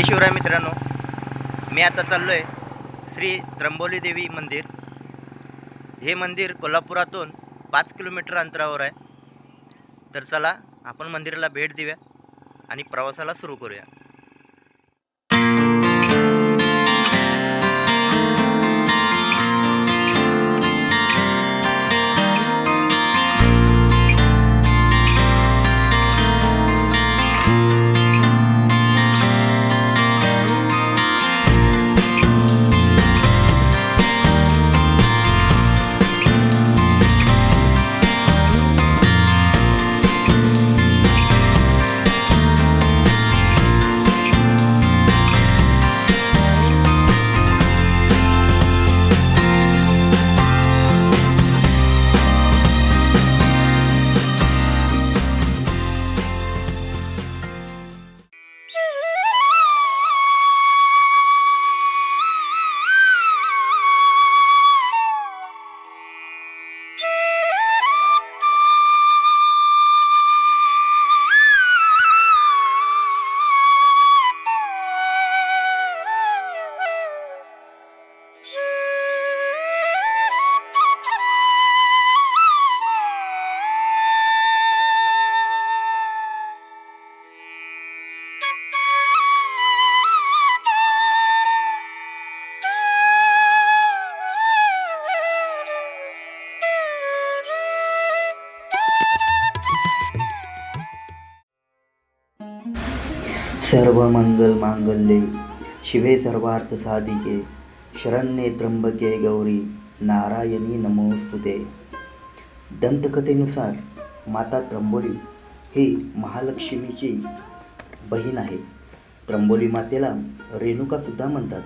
जय शिवराय मित्रांनो. मी आता चाललो आहे श्री त्र्यंबोली देवी मंदिर. हे मंदिर कोल्हापुरातून पाच किलोमीटर अंतरावर आहे. तर चला आपण मंदिराला भेट देऊया आणि प्रवासाला सुरू करूया. सर्व मंगल मांगल्ये शिवे सर्वार्थ साधिके शरण्ये त्र्यंबके गौरी नारायणी नमोस्तुते. दंतकथेनुसार माता त्र्यंबोली ही महालक्ष्मीची बहीण आहे. त्र्यंबोली मातेला रेणुकासुद्धा म्हणतात.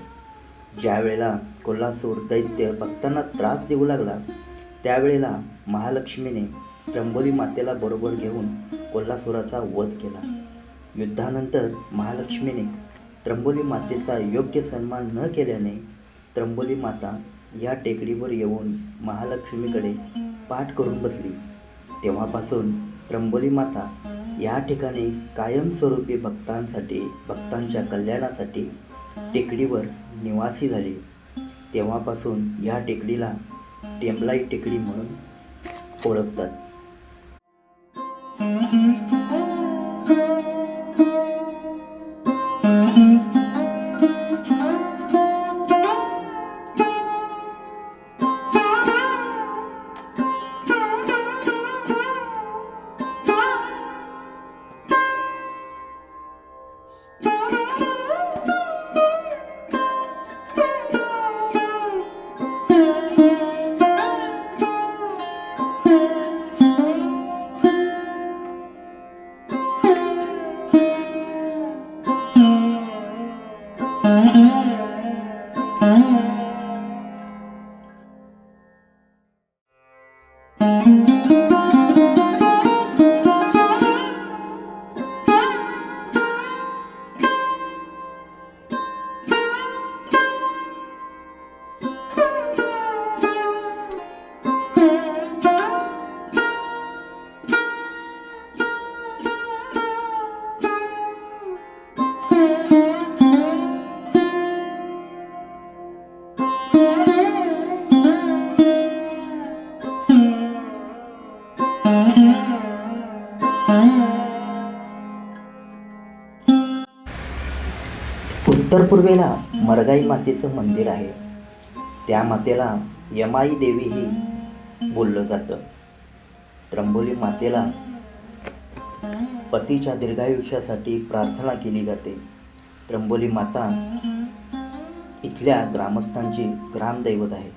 ज्यावेळेला कोल्हासूर दैत्य भक्तांना त्रास देऊ लागला त्यावेळेला महालक्ष्मीने त्र्यंबोली मातेला बरोबर घेऊन कोल्हासुराचा वध केला. युद्धानंतर महालक्ष्मीने त्र्यंबोली मातेचा योग्य सन्मान न केल्याने त्र्यंबोली माता या टेकडीवर येऊन महालक्ष्मीकडे पाठ करून बसली. तेव्हापासून त्र्यंबोली माता या ठिकाणी कायमस्वरूपी भक्तांसाठी भक्तांच्या कल्याणासाठी टेकडीवर निवासी झाली. तेव्हापासून या टेकडीला टेंबलाई टेकडी म्हणून ओळखतात. उत्तर पूर्वेला मरगाई मातेचं मंदिर आहे. त्या मातेला यमाई देवीही बोललं जातं. त्र्यंबोली मातेला पतीच्या दीर्घायुष्यासाठी प्रार्थना केली जाते. त्र्यंबोली माता इथल्या ग्रामस्थांची ग्रामदैवत आहे.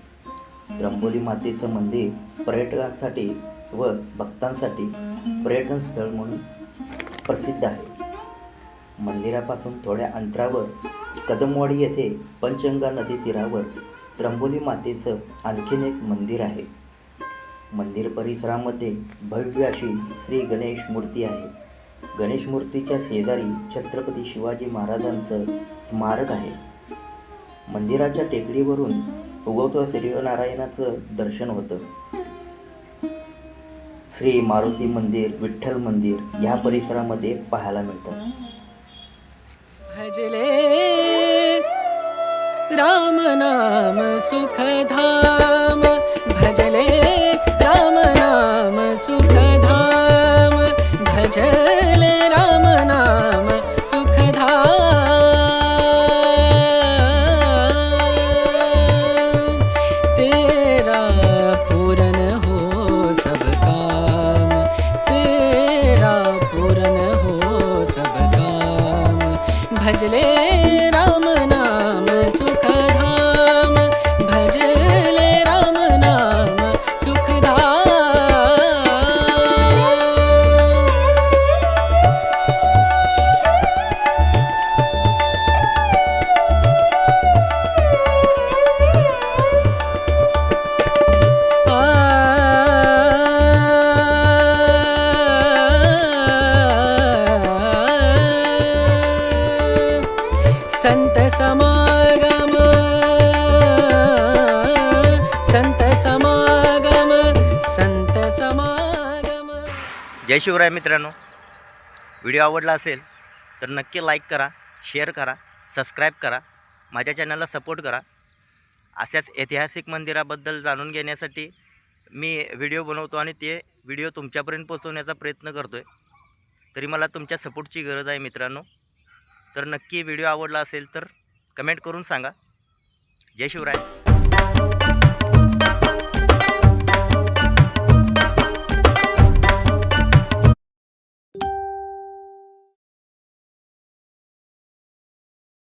त्र्यंबोली मातेचं मंदिर पर्यटकांसाठी व भक्तांसाठी पर्यटन स्थळ म्हणून प्रसिद्ध आहे. मंदिरापासून थोड्या अंतरावर कदमवाडी येथे पंचगंगा नदी तीरावर त्र्यंबोली मातेचं आणखीन एक मंदिर आहे. मंदिर परिसरामध्ये भव्य अशी श्री गणेश मूर्ती आहे. गणेश मूर्तीच्या शेजारी छत्रपती शिवाजी महाराजांचं स्मारक आहे. मंदिराच्या टेकडीवरून उगवतो सूर्यनारायणाचं दर्शन होतं. श्री मारुती मंदिर विठ्ठल मंदिर ह्या परिसरामध्ये पाहायला मिळतात भजले राम नाम सुख धाम भजले राम नाम सुख धाम भजले जय शिवराय मित्रांनो. व्हिडिओ आवडला असेल तर नक्की लाईक करा शेअर करा सबस्क्राईब करा माझ्या चॅनलला सपोर्ट करा. अशाच ऐतिहासिक मंदिराबद्दल जाणून घेण्यासाठी मी व्हिडिओ बनवतो आणि ते व्हिडिओ तुमच्यापर्यंत पोहोचवण्याचा प्रयत्न करतो आहे तरी मला तुमच्या सपोर्टची गरज आहे मित्रांनो. तर नक्की व्हिडिओ आवडला असेल तर कमेंट करून सांगा. जय शिवराय.